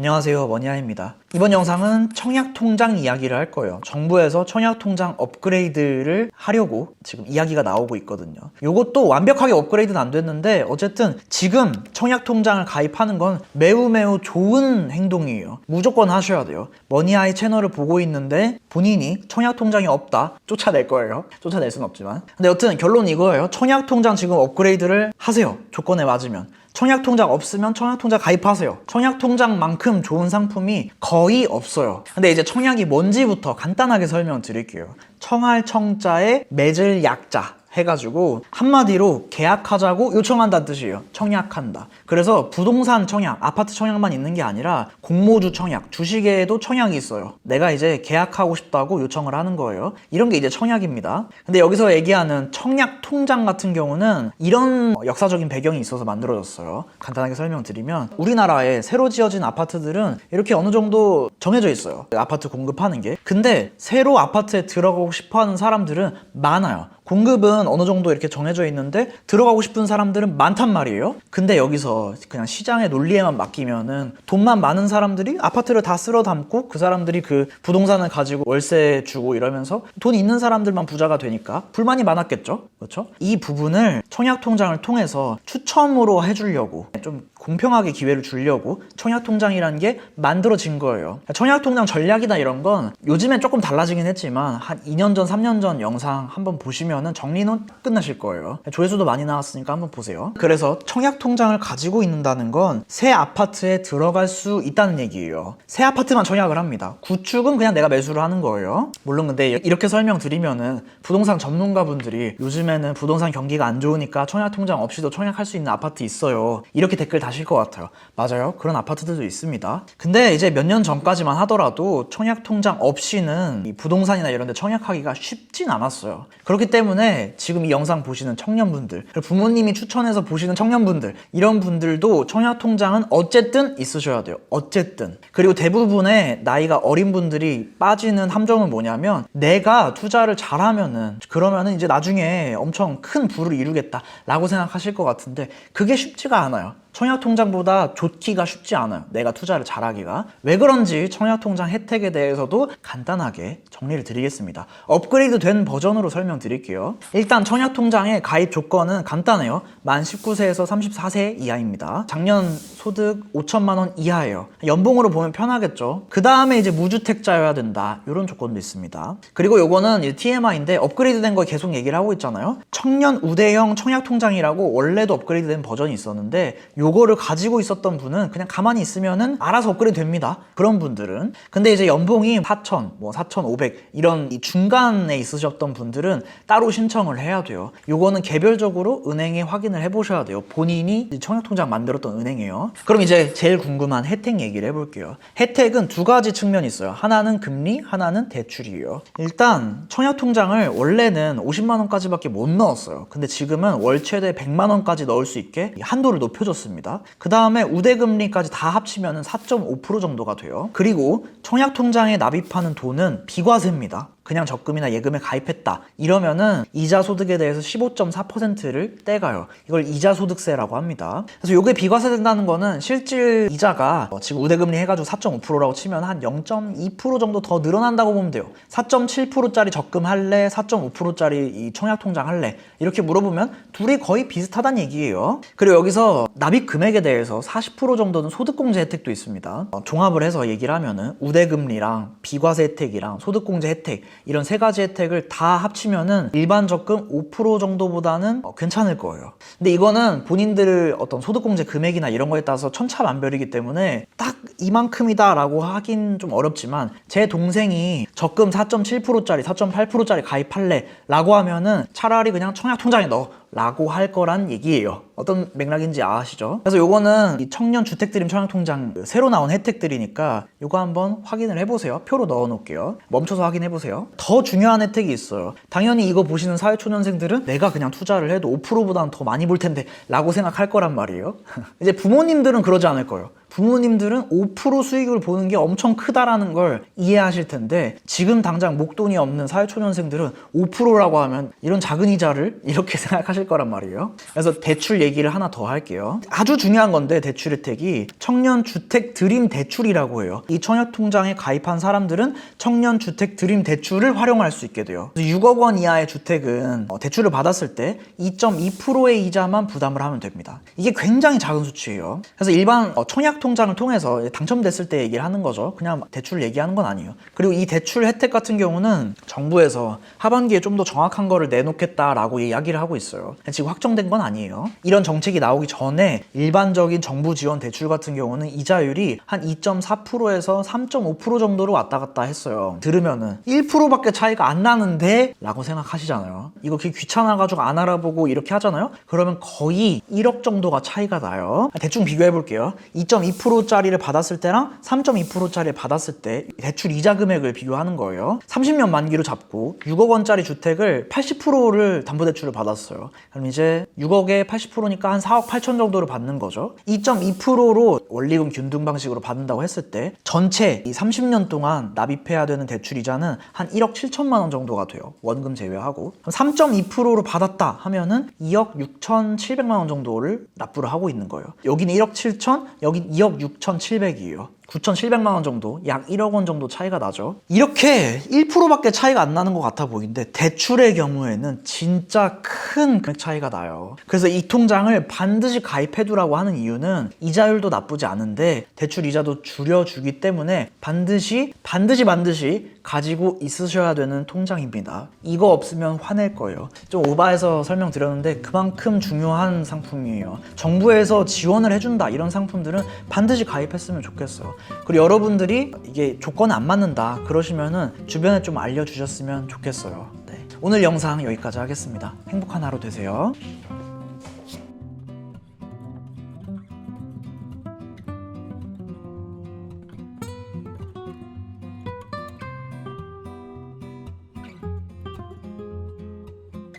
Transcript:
안녕하세요 머니아입니다. 이번 영상은 청약통장 이야기를 할 거예요. 정부에서 청약통장 업그레이드를 하려고 지금 이야기가 나오고 있거든요. 이것도 완벽하게 업그레이드는 안 됐는데 어쨌든 지금 청약통장을 가입하는 건 매우 매우 좋은 행동이에요. 무조건 하셔야 돼요. 머니아이 채널을 보고 있는데 본인이 청약통장이 없다 쫓아낼 거예요. 쫓아낼 순 없지만. 근데 여튼 결론 이거예요. 청약통장 지금 업그레이드를 하세요. 조건에 맞으면 청약통장 없으면 청약통장 가입하세요. 청약통장만큼 좋은 상품이 거의 없어요. 근데 이제 청약이 뭔지부터 간단하게 설명드릴게요. 청할 청자에 맺을 약자. 해가지고 한마디로 계약하자고 요청한다는 뜻이에요. 청약한다. 그래서 부동산 청약, 아파트 청약만 있는 게 아니라 공모주 청약, 주식에도 청약이 있어요. 내가 이제 계약하고 싶다고 요청을 하는 거예요. 이런 게 이제 청약입니다. 근데 여기서 얘기하는 청약 통장 같은 경우는 이런 역사적인 배경이 있어서 만들어졌어요. 간단하게 설명드리면 우리나라에 새로 지어진 아파트들은 이렇게 어느 정도 정해져 있어요. 아파트 공급하는 게. 근데 새로 아파트에 들어가고 싶어 하는 사람들은 많아요. 공급은 어느 정도 이렇게 정해져 있는데 들어가고 싶은 사람들은 많단 말이에요. 근데 여기서 그냥 시장의 논리에만 맡기면은 돈만 많은 사람들이 아파트를 다 쓸어 담고 그 사람들이 그 부동산을 가지고 월세 주고 이러면서 돈 있는 사람들만 부자가 되니까 불만이 많았겠죠. 그렇죠? 이 부분을 청약 통장을 통해서 추첨으로 해 주려고 좀 공평하게 기회를 주려고 청약 통장이라는 게 만들어진 거예요. 청약 통장 전략이나 이런 건 요즘엔 조금 달라지긴 했지만 한 2년 전, 3년 전 영상 한번 보시면 은 정리는 끝나실 거예요. 조회수도 많이 나왔으니까 한번 보세요. 그래서 청약 통장을 가지고 있는다는 건 새 아파트에 들어갈 수 있다는 얘기예요. 새 아파트만 청약을 합니다. 구축은 그냥 내가 매수를 하는 거예요. 물론 근데 이렇게 설명드리면은 부동산 전문가분들이 요즘에는 부동산 경기가 안 좋으니까 청약 통장 없이도 청약할 수 있는 아파트 있어요. 이렇게 댓글 다실 것 같아요. 맞아요. 그런 아파트들도 있습니다. 근데 이제 몇 년 전까지만 하더라도 청약 통장 없이는 이 부동산이나 이런 데 청약하기가 쉽진 않았어요. 그렇기 때문에 지금 이 영상 보시는 청년분들, 부모님이 추천해서 보시는 청년분들, 이런 분들도 청약 통장은 어쨌든 있으셔야 돼요. 어쨌든. 그리고 대부분의 나이가 어린 분들이 빠지는 함정은 뭐냐면 내가 투자를 잘하면은 그러면은 이제 나중에 엄청 큰 부를 이루겠다 라고 생각하실 것 같은데 그게 쉽지가 않아요. 청약통장보다 좋기가 쉽지 않아요. 내가 투자를 잘하기가. 왜 그런지 청약통장 혜택에 대해서도 간단하게 정리를 드리겠습니다. 업그레이드 된 버전으로 설명드릴게요. 일단 청약통장의 가입 조건은 간단해요. 만 19세에서 34세 이하입니다. 작년 소득 5천만 원 이하예요. 연봉으로 보면 편하겠죠. 그 다음에 이제 무주택자여야 된다. 이런 조건도 있습니다. 그리고 요거는 TMI인데 업그레이드 된거 계속 얘기를 하고 있잖아요. 청년 우대형 청약통장이라고 원래도 업그레이드 된 버전이 있었는데 요거를 가지고 있었던 분은 그냥 가만히 있으면은 알아서 업그레이드 됩니다. 그런 분들은. 근데 이제 연봉이 4천, 뭐 4,500 이런 이 중간에 있으셨던 분들은 따로 신청을 해야 돼요. 요거는 개별적으로 은행에 확인을 해보셔야 돼요. 본인이 청약통장 만들었던 은행이에요. 그럼 이제 제일 궁금한 혜택 얘기를 해볼게요. 혜택은 두 가지 측면이 있어요. 하나는 금리, 하나는 대출이에요. 일단 청약통장을 원래는 50만 원까지밖에 못 넣었어요. 근데 지금은 월 최대 100만 원까지 넣을 수 있게 한도를 높여줬 습니다. 그 다음에 우대금리까지 다 합치면 4.5% 정도가 돼요. 그리고 청약통장에 납입하는 돈은 비과세입니다. 그냥 적금이나 예금에 가입했다 이러면은 이자 소득에 대해서 15.4%를 떼가요. 이걸 이자 소득세라고 합니다. 그래서 요게 비과세 된다는 거는 실질 이자가 어, 지금 우대금리 해가지고 4.5%라고 치면 한 0.2% 정도 더 늘어난다고 보면 돼요. 4.7%짜리 적금 할래, 4.5%짜리 이 청약 통장 할래 이렇게 물어보면 둘이 거의 비슷하다는 얘기예요. 그리고 여기서 납입 금액에 대해서 40% 정도는 소득공제 혜택도 있습니다. 어, 종합을 해서 얘기를 하면은 우대금리랑 비과세 혜택이랑 소득공제 혜택 이런 세 가지 혜택을 다 합치면은 일반 적금 5% 정도보다는 어, 괜찮을 거예요. 근데 이거는 본인들 어떤 소득공제 금액이나 이런 거에 따라서 천차만별이기 때문에 딱 이만큼이다라고 하긴 좀 어렵지만 제 동생이 적금 4.7%짜리, 4.8%짜리 가입할래 라고 하면은 차라리 그냥 청약 통장에 넣어 라고 할 거란 얘기예요. 어떤 맥락인지 아시죠? 그래서 요거는 이 청년 주택드림 청약통장 그 새로 나온 혜택들이니까 요거 한번 확인을 해보세요. 표로 넣어 놓을게요. 멈춰서 확인해 보세요. 더 중요한 혜택이 있어요. 당연히 이거 보시는 사회초년생들은 내가 그냥 투자를 해도 5%보다는 더 많이 벌 텐데 라고 생각할 거란 말이에요. 이제 부모님들은 그러지 않을 거예요. 부모님들은 5% 수익을 보는 게 엄청 크다라는 걸 이해하실 텐데 지금 당장 목돈이 없는 사회초년생들은 5%라고 하면 이런 작은 이자를 이렇게 생각하실 거란 말이에요. 그래서 대출 얘기를 하나 더 할게요. 아주 중요한 건데 대출 혜택이 청년 주택 드림 대출이라고 해요. 이 청약 통장에 가입한 사람들은 청년 주택 드림 대출을 활용할 수 있게 돼요. 6억 원 이하의 주택은 어, 대출을 받았을 때 2.2%의 이자만 부담을 하면 됩니다. 이게 굉장히 작은 수치예요. 그래서 일반 어, 청약 통장 을 통해서 당첨됐을 때 얘기를 하는 거죠. 그냥 대출 얘기하는 건 아니에요. 그리고 이 대출 혜택 같은 경우는 정부에서 하반기에 좀 더 정확한 거를 내놓겠다라고 이야기를 하고 있어요. 지금 확정된 건 아니에요. 이런 정책이 나오기 전에 일반적인 정부 지원 대출 같은 경우는 이자율이 한 2.4%에서 3.5% 정도로 왔다 갔다 했어요. 들으면은 1%밖에 차이가 안 나는데 라고 생각하시잖아요. 이거 귀찮아가지고 안 알아보고 이렇게 하잖아요. 그러면 거의 1억 정도가 차이가 나요. 대충 비교해 볼게요. 2.2% 짜리를 받았을 때랑 3.2%짜리를 받았을 때 대출 이자 금액을 비교하는 거예요. 30년 만기로 잡고 6억 원짜리 주택을 80%를 담보대출을 받았어요. 그럼 이제 6억에 80%니까 한 4억 8천 정도를 받는 거죠. 2.2%로 원리금 균등 방식으로 받는다고 했을 때 전체 이 30년 동안 납입해야 되는 대출 이자는 한 1억 7천만 원 정도가 돼요. 원금 제외하고. 그럼 3.2%로 받았다 하면은 2억 6천 7백만 원 정도를 납부를 하고 있는 거예요. 여기는 1억 7천, 여긴 2억 6천 7백이에요. 9,700만 원 정도, 약 1억 원 정도 차이가 나죠. 이렇게 1%밖에 차이가 안 나는 것 같아 보이는데 대출의 경우에는 진짜 큰 금액 차이가 나요. 그래서 이 통장을 반드시 가입해두라고 하는 이유는 이자율도 나쁘지 않은데 대출 이자도 줄여주기 때문에 반드시 반드시 반드시 가지고 있으셔야 되는 통장입니다. 이거 없으면 화낼 거예요. 좀 오바해서 설명드렸는데 그만큼 중요한 상품이에요. 정부에서 지원을 해준다 이런 상품들은 반드시 가입했으면 좋겠어요. 그리고 여러분들이 이게 조건 안 맞는다 그러시면은 주변에 좀 알려주셨으면 좋겠어요. 네. 오늘 영상 여기까지 하겠습니다. 행복한 하루 되세요.